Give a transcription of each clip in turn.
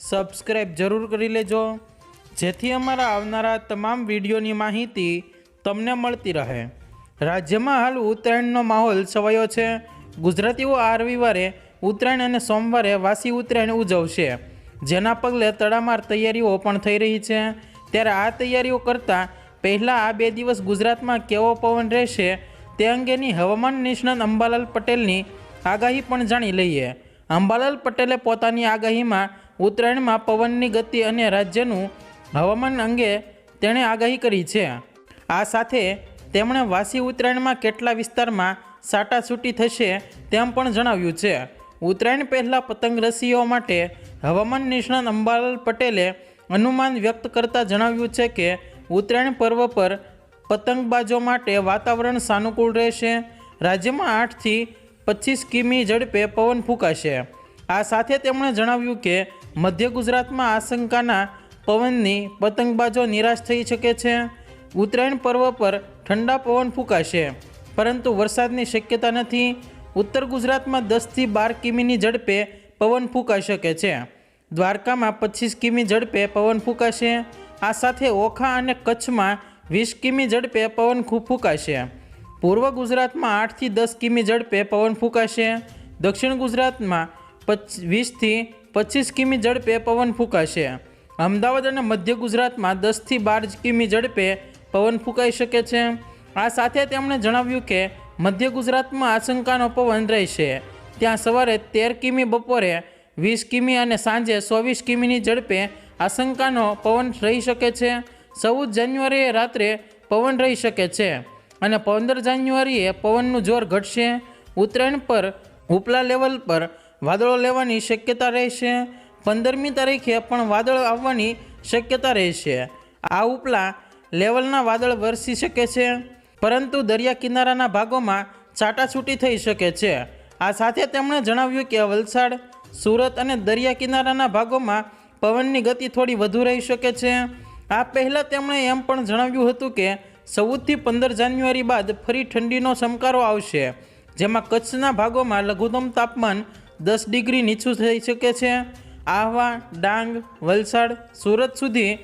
Subscribe જરૂર કરી લેજો. જેથી અમારા આવનારા તમામ વિડીયોની માહિતી તમને મળતી રહે. રાજ્યમાં હાલ ઉત્તરાયણનો માહોલ છવાયો છે. ગુજરાતીઓ આ રવિવારે ઉત્તરાયણ અને સોમવારે વાસી ઉત્તરાયણ ઉજવશે. જેના પગલે તડામાર તૈયારીઓ પણ થઈ રહી છે. ત્યારે આ તૈયારીઓ કરતાં પહેલાં આ બે દિવસ ગુજરાતમાં કેવો પવન રહેશે તે અંગેની હવામાન નિષ્ણાત અંબાલાલ પટેલની આગાહી પણ જાણી લઈએ. અંબાલાલ પટેલે પોતાની આગાહીમાં ઉત્તરાયણમાં પવનની ગતિ અને રાજ્યનું હવામાન અંગે તેણે આગાહી કરી છે. આ સાથે તેમણે વાસી ઉત્તરાયણમાં કેટલા વિસ્તારમાં સાટાછૂટી થશે તેમ પણ જણાવ્યું છે. ઉત્તરાયણ પહેલાં પતંગ રસીઓ માટે હવામાન નિષ્ણાત અંબાલાલ પટેલે અનુમાન વ્યક્ત કરતાં જણાવ્યું છે કે, ઉત્તરાયણ પર્વ પર પતંગબાજો માટે વાતાવરણ સાનુકૂળ રહેશે. રાજ્યમાં આઠથી પચીસ કિમી ઝડપે પવન ફૂંકાશે. આ સાથે તેમણે જણાવ્યું કે, મધ્ય ગુજરાતમાં આશંકાના પવનની પતંગબાજો નિરાશ થઈ શકે છે. ઉત્તરાયણ પર્વ પર ઠંડા પવન ફૂંકાશે. પરંતુ વરસાદની શક્યતા નથી. ઉત્તર ગુજરાતમાં દસથી બાર કિમીની ઝડપે પવન ફૂંકાઈ શકે છે. દ્વારકામાં પચીસ કિમી ઝડપે પવન ફૂંકાશે. આ સાથે ઓખા અને કચ્છમાં વીસ કિમી ઝડપે પવન ફૂંકાશે. પૂર્વ ગુજરાતમાં આઠથી દસ કિમી ઝડપે પવન ફૂંકાશે. દક્ષિણ ગુજરાતમાં પચ, વીસથી પચીસ કિમી ઝડપે પવન ફૂંકાશે. અમદાવાદ અને મધ્ય ગુજરાતમાં દસથી બાર કિમી ઝડપે પવન ફૂંકાઈ શકે છે. આ સાથે તેમણે જણાવ્યું કે, મધ્ય ગુજરાતમાં આશંકાનો પવન રહેશે. ત્યાં સવારે તેર કિમી બપોરે વીસ કિમી અને સાંજે ચોવીસ કિમીની ઝડપે આશંકાનો પવન રહી શકે છે. ચૌદ જાન્યુઆરીએ રાત્રે પવન રહી શકે છે અને પંદર જાન્યુઆરીએ પવનનું જોર ઘટશે. ઉત્તરાયણ પર ઉપલા લેવલ પર વાદળો લેવાની શક્યતા રહેશે. પંદરમી તારીખે પણ વાદળ આવવાની શક્યતા રહેશે. આ ઉપલા લેવલના વાદળ વરસી શકે છે. પરંતુ દરિયા કિનારાના ભાગોમાં છાટાછૂટી થઈ શકે છે. આ સાથે તેમણે જણાવ્યું કે વલસાડ, સુરત અને દરિયા કિનારાના ભાગોમાં પવનની ગતિ થોડી વધુ રહી શકે છે. આ પહેલાં તેમણે એમ પણ જણાવ્યું હતું કે ચૌદથી પંદર જાન્યુઆરી બાદ ફરી ઠંડીનો સમકારો આવશે, જેમાં કચ્છના ભાગોમાં લઘુત્તમ તાપમાન દસ ડિગ્રી નીચું થઈ શકે છે. આહવા, ડાંગ, વલસાડ, સુરત સુધી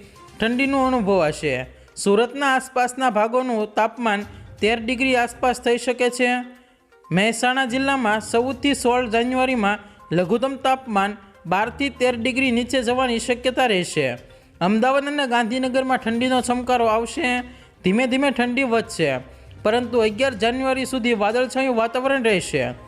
ઠંડીનું અનુભવાશે સુરતના આસપાસના ભાગોનું તાપમાન તેર ડિગ્રી આસપાસ થઈ શકે છે. મહેસાણા જિલ્લામાં ચૌદથી સોળ જાન્યુઆરીમાં લઘુત્તમ તાપમાન બારથી તેર ડિગ્રી નીચે જવાની શક્યતા રહેશે. અમદાવાદ અને ગાંધીનગરમાં ઠંડીનો ચમકારો આવશે. ધીમે ધીમે ઠંડી વધશે. પરંતુ અગિયાર જાન્યુઆરી સુધી વાદળછાયું વાતાવરણ રહેશે.